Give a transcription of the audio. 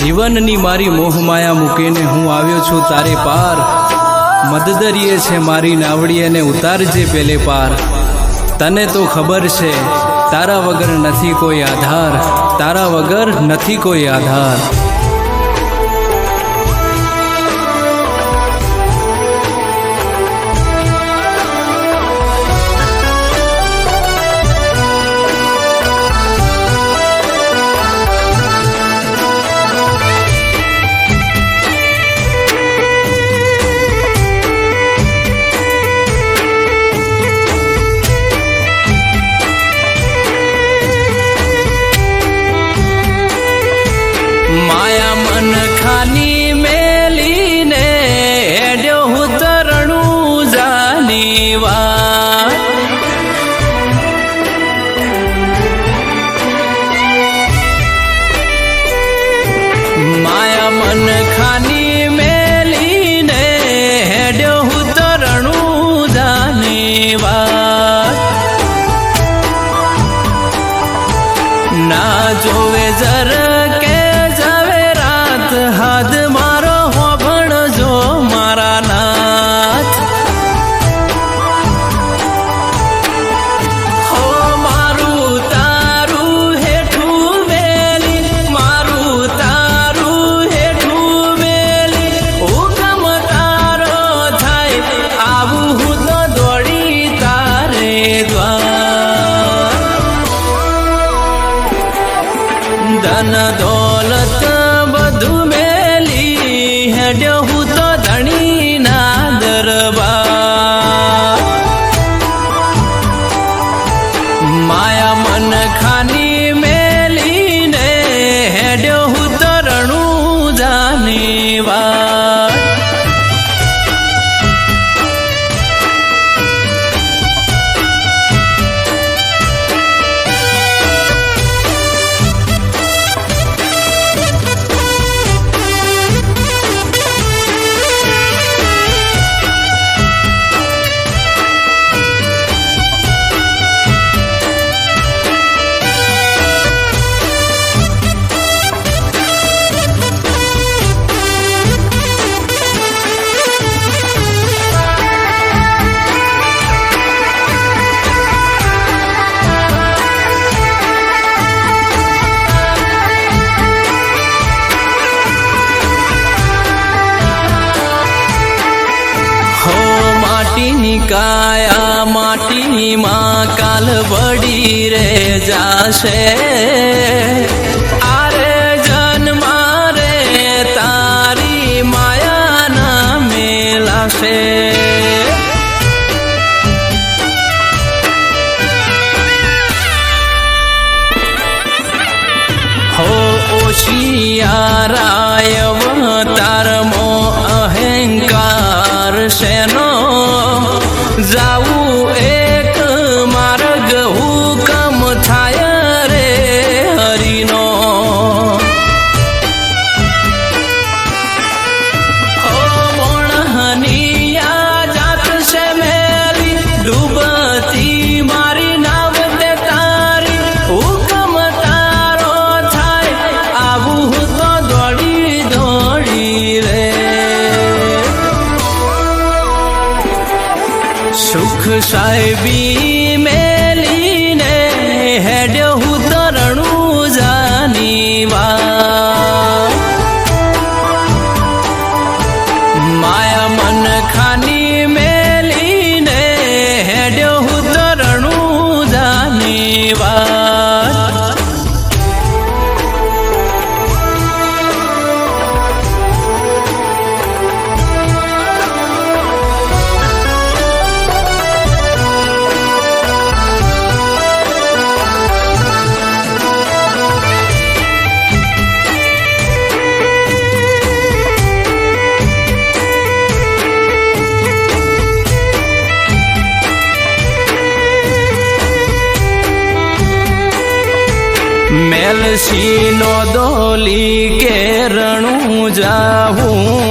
જીવનની મારી મોહમાયા મૂકીને હું આવ્યો છું તારે પાર. મદદરીએ છે મારી નાવડીએને ઉતારજે પેલે પાર. તને તો ખબર છે, તારા વગર નથી કોઈ આધાર. તારા વગર નથી કોઈ આધાર. yere ચડ્યો હું તો ની કાયા માટીમાં કાલ વડી રે જાશે সুখ সাহেবী মে મેલસી નો દોલી કેરણું જાહું?